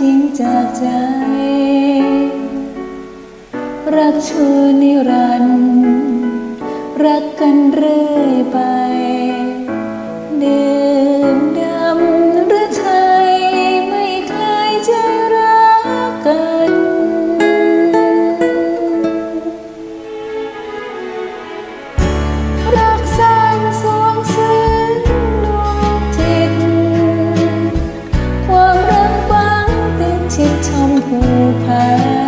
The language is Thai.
จริงจากใจ รักชั่วนิรันดร์รักกันเรื่อยไปเดือ 放不盼